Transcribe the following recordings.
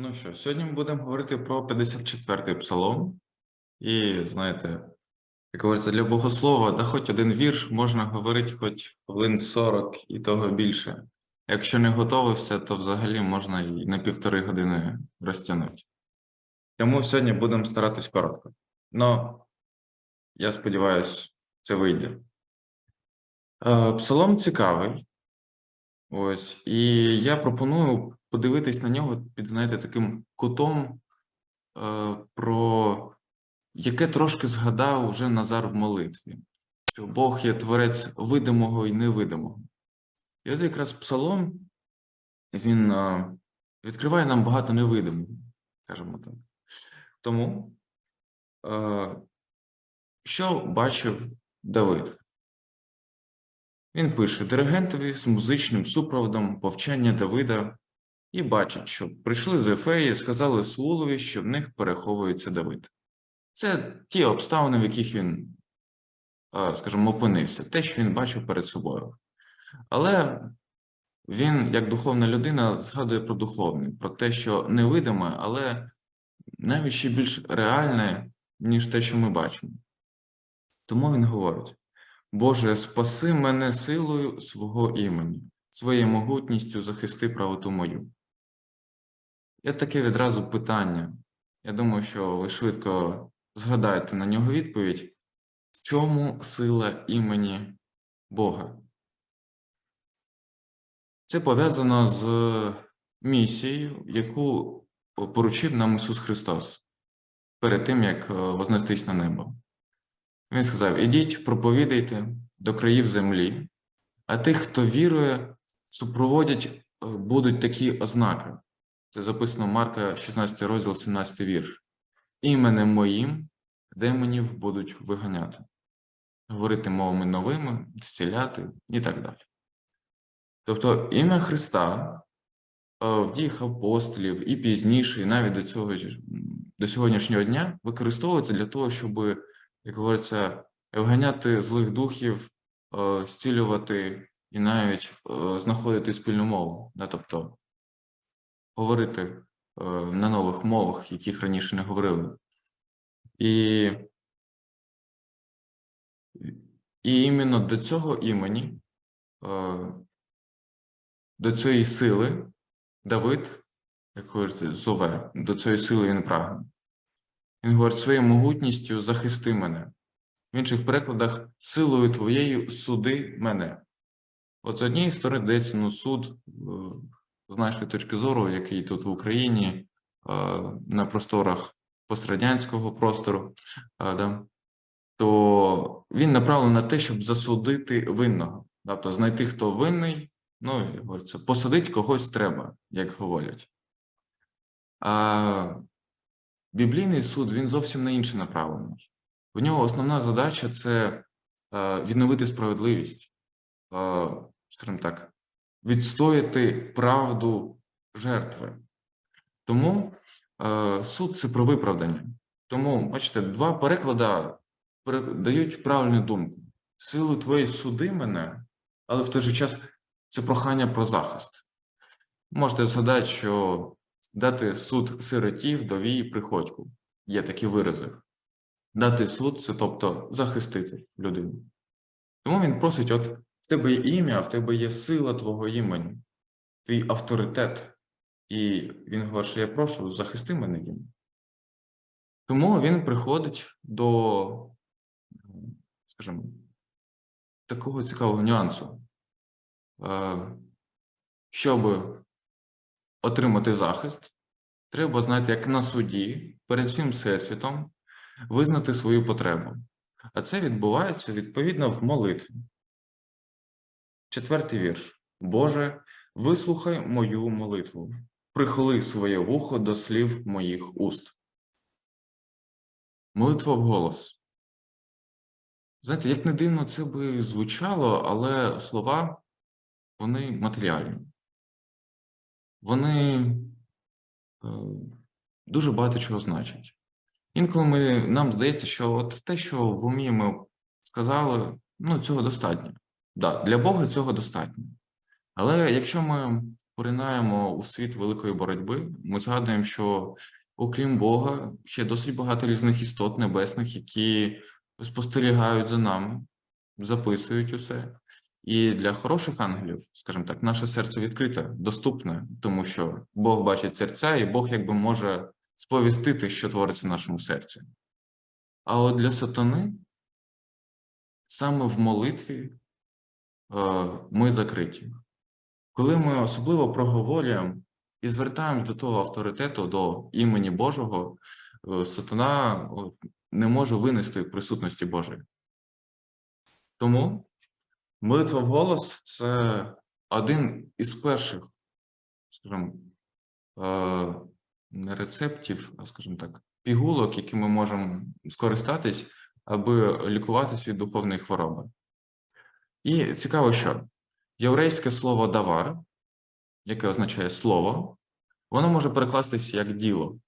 Ну що, сьогодні ми будемо говорити про 54-й псалом. І знаєте, як говориться, для богослова, да хоч один вірш можна говорити хоч хвилин 40 і того більше. Якщо не готовився, то взагалі можна і на півтори години розтягнути. Тому сьогодні будемо старатись коротко. Но я сподіваюся, це вийде. Е, Псалом цікавий. Ось, і я пропоную подивитись на нього під, знаєте, таким кутом, е, про яке трошки згадав уже Назар в молитві, що Бог є творець видимого і невидимого. І от якраз псалом він е, відкриває нам багато невидимого, скажімо так. Тому, е, що бачив Давид? Він пише диригентові з музичним супроводом повчання Давида і бачить, що прийшли з Ефеї, сказали Сулові, що в них переховується Давид. Це ті обставини, в яких він, е, скажімо, опинився, те, що він бачив перед собою. Але він, як духовна людина, згадує про духовне, про те, що невидиме, але навіть ще більш реальне, ніж те, що ми бачимо. Тому він говорить: Боже, спаси мене силою свого імені, своєю могутністю захисти правоту мою. Я таке відразу питання. Я думаю, що ви швидко згадаєте на нього відповідь. В чому сила імені Бога? Це пов'язано з місією, яку поручив нам Ісус Христос перед тим, як е, вознестись на небо. Він сказав: Ідіть, проповідайте до країв землі, а тих, хто вірує, супроводять е, будуть такі ознаки. Це записано Марка, 16 розділ, 17 вірш. Іменем моїм демонів будуть виганяти, говорити мовами новими, зціляти і так далі. Тобто ім'я Христа е, в діях апостолів і пізніше, і навіть до цього до сьогоднішнього дня використовується для того, щоб, як говориться, вганяти злих духів, е, зцілювати і навіть е, знаходити спільну мову. Тобто говорити е, на нових мовах, яких раніше не говорили. І, і іменно до цього імені, е, до цієї сили Давид, як говориться, зове, до цієї сили він прагне. Він говорить, своєю могутністю захисти мене. В інших перекладах силою твоєю суди мене. От з однієї сторони дається ну, суд е, з нашої точки зору, який тут в Україні е, на просторах пострадянського простору, е, да, то він направлений на те, щоб засудити винного, тобто знайти, хто винний, ну, говориться, посадити когось треба, як говорять. А біблійний суд він зовсім на інше направлений. В нього основна задача це е, відновити справедливість, скажімо так, відстояти правду жертви. Тому е, суд це про виправдання. Тому, бачите, два переклади дають правильну думку. Силу твоєї суди мене, але в той же час це прохання про захист. Можете згадати, що дати суд сироті, вдові і приходьку. Є такі вирази. Дати суд це тобто захистити людину. Тому він просить: от в тебе є ім'я, в тебе є сила твого імені, твій авторитет. І він говорить, що я прошу, захисти мене їм. Тому він приходить до, скажімо, такого цікавого нюансу. Е, Щоб отримати захист, треба, знаєте, як на суді, перед всім всесвітом, визнати свою потребу. А це відбувається відповідно в молитві. Четвертий вірш. Боже, вислухай мою молитву, прихили своє вухо до слів моїх уст. Молитва в голос. Знаєте, як не дивно це би звучало, але слова вони матеріальні. Вони е, дуже багато чого значать. Інколи ми, нам здається, що от те, що в умі сказали, ну, цього достатньо. Да, для Бога цього достатньо. Але якщо ми поринаємо у світ великої боротьби, ми згадуємо, що окрім Бога, ще досить багато різних істот небесних, які спостерігають за нами, записують усе. І для хороших ангелів, скажімо так, наше серце відкрите, доступне, тому що Бог бачить серця, і Бог якби може сповістити, що твориться в нашому серці. А от для сатани саме в молитві ми закриті. Коли ми особливо проговорюємо і звертаємось до того авторитету, до імені Божого, е, сатана не може винести присутності Божої. Тому молитва в голос це один із перших, скажімо, е, не рецептів, а скажімо так, пігулок, які ми можемо скористатись, аби лікуватись від духовної хвороби. І цікаво, що єврейське слово давар, яке означає слово, воно може перекластися як діло.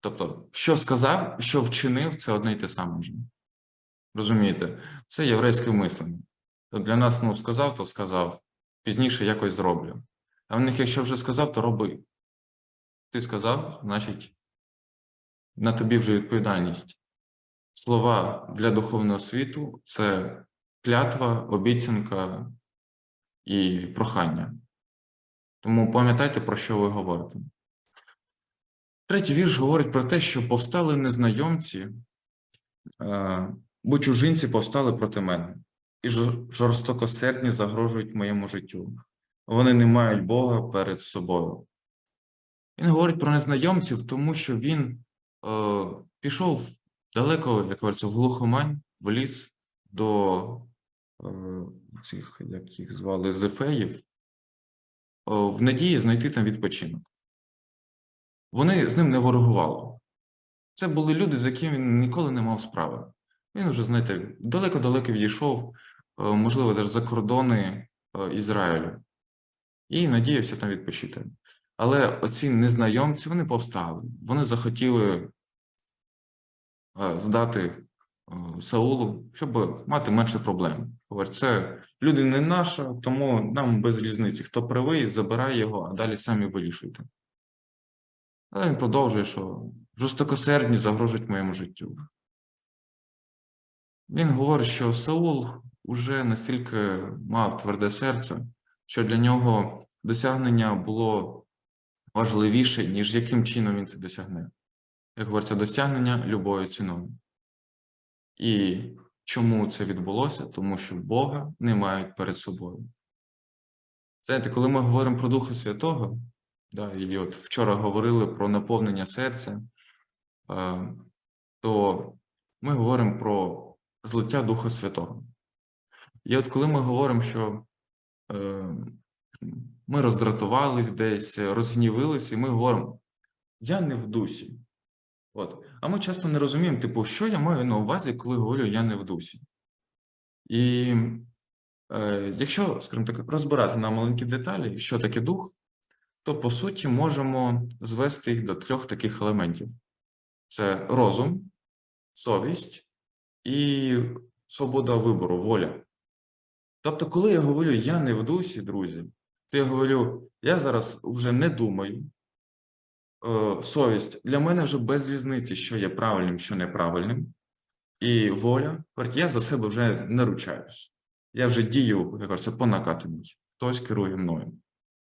Тобто, що сказав, що вчинив, це одне й те саме вже. Розумієте? Це єврейське мислення. Тобто для нас, ну, сказав, то сказав, пізніше якось зроблю. А в них, якщо вже сказав, то роби. Ти сказав, значить, на тобі вже відповідальність. Слова для духовного світу це клятва, обіцянка і прохання. Тому пам'ятайте, про що ви говорите. Третій вірш говорить про те, що повстали незнайомці, е, бо чужинці повстали проти мене, і жорстокосердні загрожують моєму життю. Вони не мають Бога перед собою. Він говорить про незнайомців, тому що він е, пішов далеко, як говориться, в глухомань, в ліс до цих, як їх звали, зефеїв, е, в надії знайти там відпочинок. Вони з ним не ворогували. Це були люди, з якими він ніколи не мав справи. Він вже, знаєте, далеко-далеко відійшов, е, можливо, навіть за кордони е, Ізраїлю, і надіявся там відпочити. Але оці незнайомці вони повстали. Вони захотіли е, здати е, Саулу, щоб мати менше проблем. Це люди не наша, тому нам без різниці. Хто правий, забирай його, а далі самі вирішуйте. Але він продовжує, що жорстокосердні загрожують моєму життю. Він говорить, що Саул уже настільки мав тверде серце, що для нього досягнення було важливіше, ніж яким чином він це досягне. Як говориться, досягнення любою ціною. І чому це відбулося? Тому що Бога не мають перед собою. Знаєте, коли ми говоримо про Духа Святого, да, і от вчора говорили про наповнення серця, е, то ми говоримо про злиття Духа Святого. І от коли ми говоримо, що е, ми роздратувались десь, розгнівилися, і ми говоримо, я не в дусі. От. А ми часто не розуміємо, типу, що я маю на увазі, коли говорю я не в дусі. І е, якщо, скажімо так, розбирати на маленькі деталі, що таке дух, то по суті можемо звести їх до трьох таких елементів: це розум, совість і свобода вибору, воля. Тобто, коли я говорю я не в дусі, друзі, то я говорю, я зараз вже не думаю. Е, совість для мене вже без різниці, що є правильним, що неправильним. І воля, я за себе вже не ручаюсь. Я вже дію, як кажеться, по накатаній. Хтось керує мною.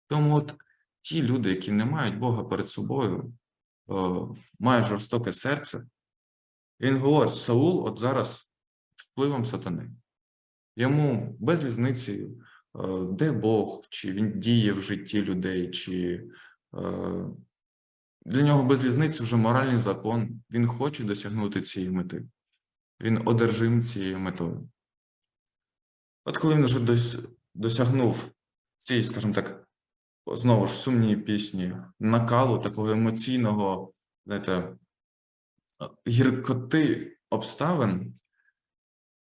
Тому от ті люди, які не мають Бога перед собою, е, мають жорстоке серце. Він говорить, Саул от зараз впливом сатани. Йому без різниці, е, де Бог, чи він діє в житті людей, чи для нього без різниці вже моральний закон. Він хоче досягнути цієї мети. Він одержим цією метою. От коли він вже досягнув цієї, скажімо так, знову ж сумній пісні, накалу такого емоційного, знаєте, гіркоти обставин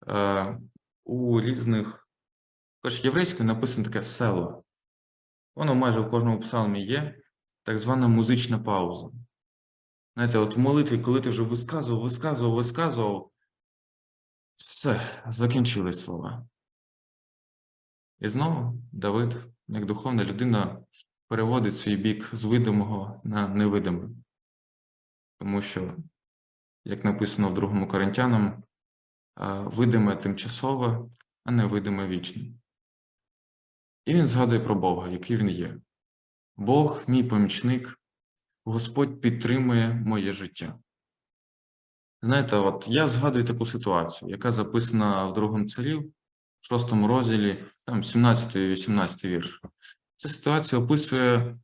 е, у різних. Тож єврейською написано таке село. Воно майже в кожному псалмі є, так звана музична пауза. Знаєте, от в молитві, коли ти вже висказував, висказував, висказував, все, закінчились слова. І знову Давид, як духовна людина, переводить свій бік з видимого на невидиме. Тому що, як написано в другому Коринтянам, видиме тимчасове, а невидиме вічне. І він згадує про Бога, який він є. Бог, мій помічник, Господь підтримує моє життя. Знаєте, от я згадую таку ситуацію, яка записана в другому царів, в шостому розділі, там 17 і 18 вірш. Ця ситуація описує е,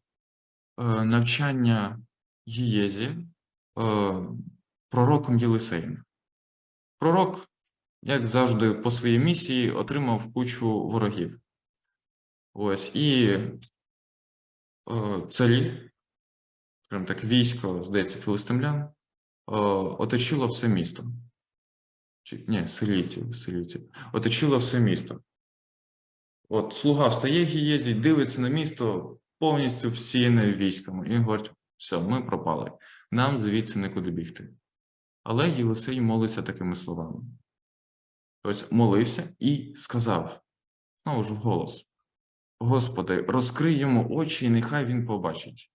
навчання Гієзі е, пророком Єлисеєм. Пророк, як завжди, по своїй місії отримав кучу ворогів. Ось і царі, скажімо так, військо, здається, філистимлян, е, оточило все місто. Чи, ні, силійців, силійців. Оточило все місто. От слуга стає Гієзі, дивиться на місто повністю всіяне військами. І говорить: все, ми пропали. Нам звідси нікуди бігти. Але Єлисей молиться такими словами. Тобто молився і сказав, знову ж вголос: Господи, розкрий йому очі, і нехай він побачить.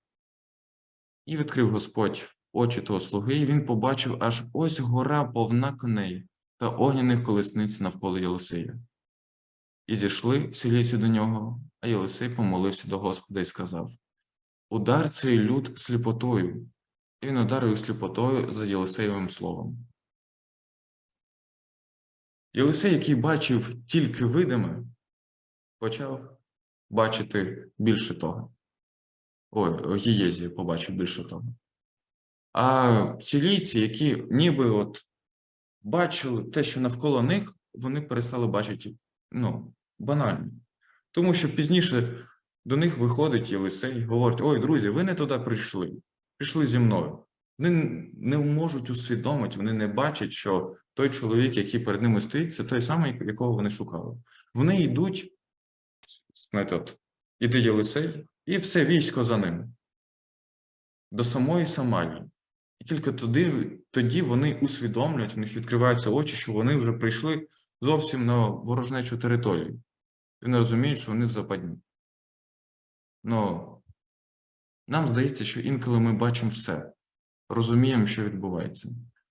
І відкрив Господь очі того слуги, і він побачив аж ось гора повна коней та огняних колесниць навколо Єлисея. І зійшли сілійці до нього, а Єлисей помолився до Господа і сказав: Удар цей люд сліпотою. І він ударив сліпотою за Єлисеєвим словом. Єлисей, який бачив тільки видиме, почав бачити більше того. Ой, Гієзі побачив більше того. А сілійці, які ніби от бачили те, що навколо них, вони перестали бачити ну, банально. Тому що пізніше до них виходить Єлисей, говорить: Ой, друзі, ви не туди прийшли, пішли зі мною. Вони не можуть усвідомити, вони не бачать, що той чоловік, який перед ними стоїть, це той самий, якого вони шукали. Вони йдуть, от, іде Єлисей, і все військо за ним до самої Самарії. І тільки тоді, тоді вони усвідомлюють, в них відкриваються очі, що вони вже прийшли зовсім на ворожнечу територію. І вони розуміють, що вони в западні. Ну, нам здається, що інколи ми бачимо все, розуміємо, що відбувається,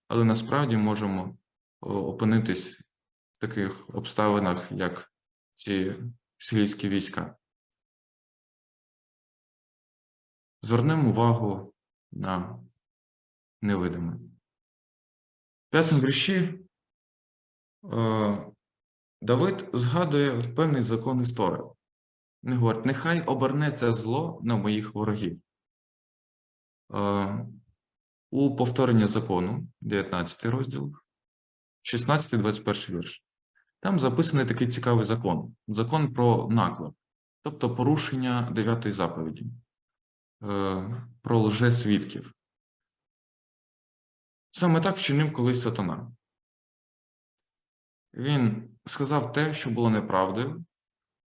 але насправді можемо опинитись в таких обставинах, як ці сирійські війська. Звернемо увагу на невидиме. В п'ятому вірші е, Давид згадує певний закон історії. Він говорить, нехай обернеться зло на моїх ворогів. Е, у повторенні закону, 19 розділ, 16-21 вірш. Там записаний такий цікавий закон. Закон про наклеп, тобто порушення 9 заповіді, е, про лжесвідків. Саме так вчинив колись сатана. Він сказав те, що було неправдою,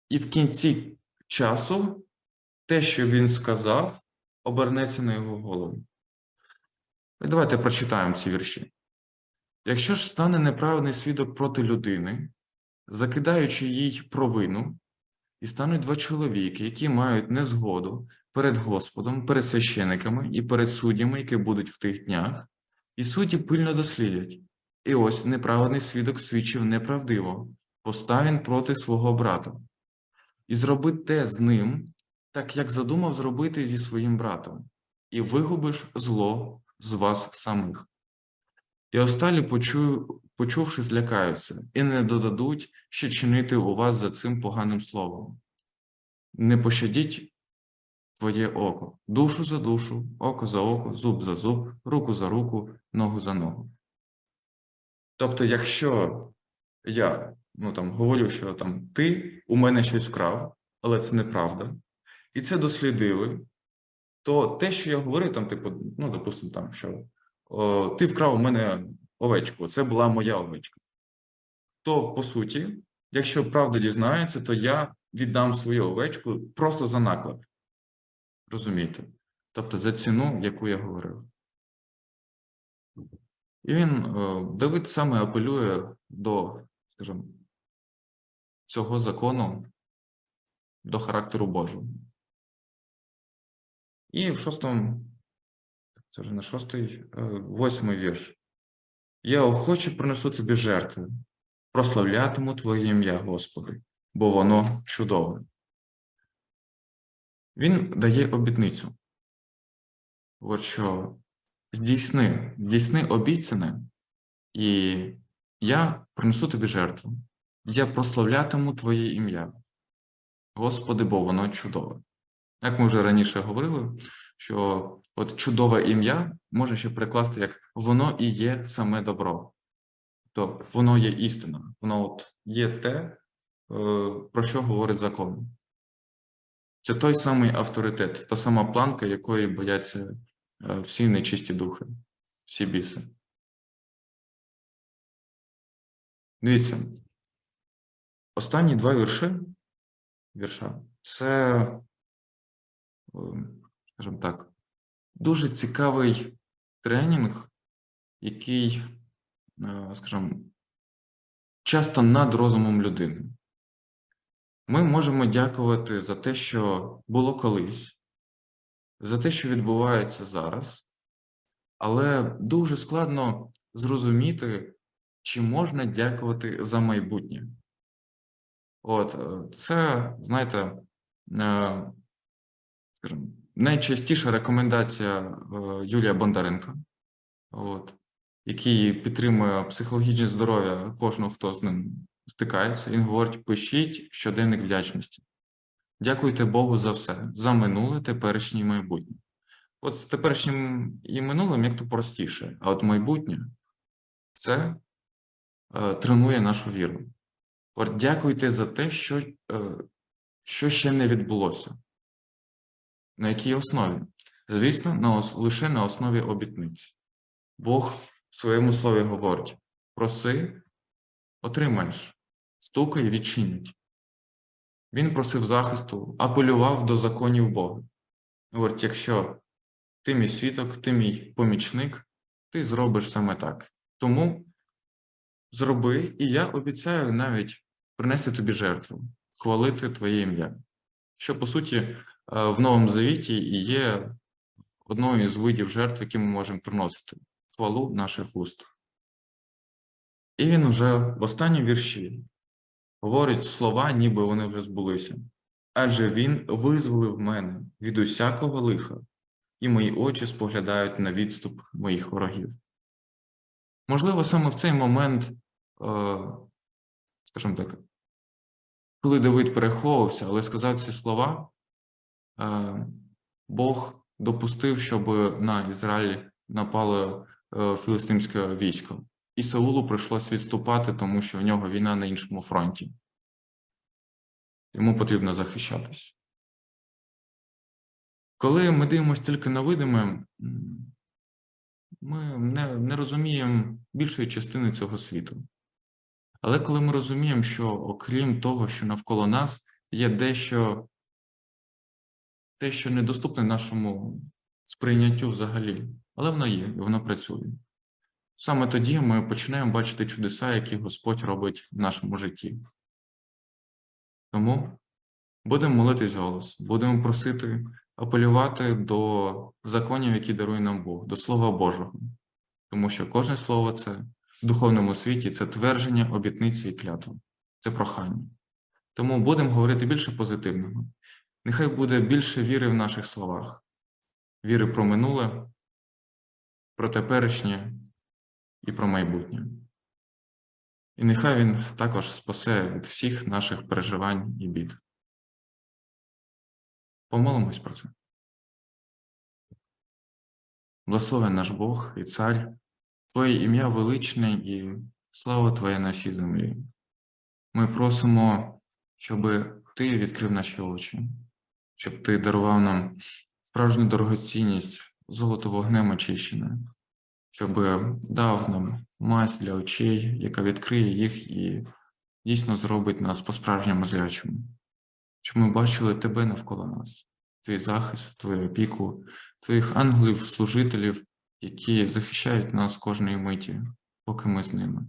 і в кінці часу те, що він сказав, обернеться на його голову. І давайте прочитаємо ці вірші. Якщо ж стане неправильний свідок проти людини, закидаючи їй провину, і стануть два чоловіки, які мають незгоду перед Господом, перед священиками і перед суддями, які будуть в тих днях, і судді пильно дослідять. І ось неправедний свідок свідчив неправдиво, постав він проти свого брата, і зроби те з ним, так як задумав зробити зі своїм братом, і вигубиш зло з вас самих. І осталі, почую, почувши, злякаються, і не додадуть ще чинити у вас за цим поганим словом. Не пощадіть твоє око, душу за душу, око за око, зуб за зуб, руку за руку, ногу за ногу. Тобто, якщо я ну, там, говорю, що там ти у мене щось вкрав, але це неправда, і це дослідили, то те, що я говорив, там, типу, ну, допустимо, там, що ти вкрав у мене овечку, це була моя овечка. То, по суті, якщо правда дізнається, то я віддам свою овечку просто за наклеп. Розумієте? Тобто за ціну, яку я говорив. І він, Давид саме апелює до, скажімо, цього закону, до характеру Божого. І в шостому, це вже на шостий, е, восьмий вірш. Я охоче принесу тобі жертви, прославлятиму Твоє ім'я, Господи, бо воно чудове. Він дає обітницю. От що здійсни, здійсни обіцяне, і я принесу тобі жертву. Я прославлятиму Твоє ім'я. Господи, бо воно чудове. Як ми вже раніше говорили, що от чудове ім'я може ще перекласти як воно і є саме добро. То воно є істина, воно от є те, е, про що говорить закон. Це той самий авторитет, та сама планка, якої бояться е, всі нечисті духи, всі біси. Дивіться, останні два вірші, вірша це, е, скажімо так, дуже цікавий тренінг, який, е, скажімо, часто над розумом людини. Ми можемо дякувати за те, що було колись, за те, що відбувається зараз, але дуже складно зрозуміти, чи можна дякувати за майбутнє. От, е, це, знаєте, е, скажімо, найчастіша рекомендація е, Юлія Бондаренка, от, який підтримує психологічне здоров'я кожного, хто з ним стикається. Він говорить: пишіть щоденник вдячності. Дякуйте Богу за все, за минуле, теперішнє і майбутнє. От з теперішнім і минулим як то простіше, а от майбутнє це е, тренує нашу віру. От дякуйте за те, що, е, що ще не відбулося. На якій основі? Звісно, на ос- лише на основі обітниць. Бог в своєму слові говорить: проси, отримаєш, стукай, відчинять. Він просив захисту, апелював до законів Бога. Говорить, якщо ти мій свідок, ти мій помічник, ти зробиш саме так. Тому зроби, і я обіцяю навіть принести тобі жертву, хвалити твоє ім'я. Що, по суті, в Новому Завіті і є одною з видів жертв, які ми можемо приносити хвалу наших уст. І він уже в останній вірші говорить слова, ніби вони вже збулися. Адже він визволив мене від усякого лиха, і мої очі споглядають на відступ моїх ворогів. Можливо, саме в цей момент, е, скажімо так, коли Давид переховувався, але сказав ці слова, е, Бог допустив, щоб на Ізраїль напало е, філістимське військо. І Саулу прийшлось відступати, тому що в нього війна на іншому фронті. Йому потрібно захищатись. Коли ми дивимося тільки на видиме, ми не, не розуміємо більшої частини цього світу. Але коли ми розуміємо, що окрім того, що навколо нас є дещо, те, що недоступне нашому сприйняттю взагалі, але воно є, і воно працює. Саме тоді ми починаємо бачити чудеса, які Господь робить в нашому житті. Тому будемо молитись голос, будемо просити апелювати до законів, які дарує нам Бог, до Слова Божого. Тому що кожне слово це в духовному світі це твердження, обітниці і клятва, це прохання. Тому будемо говорити більше позитивного. Нехай буде більше віри в наших словах, віри про минуле, про теперішнє і про майбутнє. І нехай він також спасе від всіх наших переживань і бід. Помолимось про це. Благословен наш Бог і Цар, Твоє ім'я величне і слава Твоя на всій землі. Ми просимо, щоб Ти відкрив наші очі, щоб Ти дарував нам справжню дорогоцінність, золото вогнем очищене, щоб дав нам мать для очей, яка відкриє їх і дійсно зробить нас по-справжньому зрячими. Щоб ми бачили тебе навколо нас, твій захист, твою опіку, твоїх ангелів, служителів, які захищають нас кожної миті, поки ми з ними.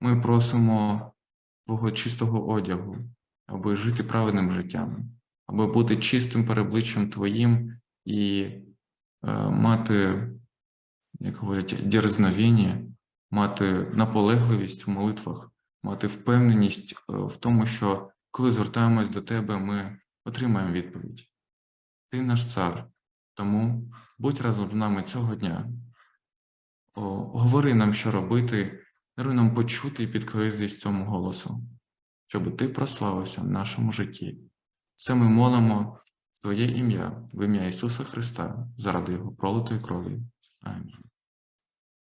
Ми просимо Твого чистого одягу, аби жити праведним життям, аби бути чистим перебличчям Твоїм і е, мати, як говорять, дерзновіння, мати наполегливість в молитвах, мати впевненість е, в тому, що коли звертаємось до тебе, ми отримаємо відповідь. Ти наш цар, тому будь разом з нами цього дня. О, говори нам, що робити, даруй нам почути і підкоритись цьому голосу, щоб ти прославився в нашому житті. Це ми молимо Твоє ім'я, в ім'я Ісуса Христа, заради Його пролитої крові. Амінь.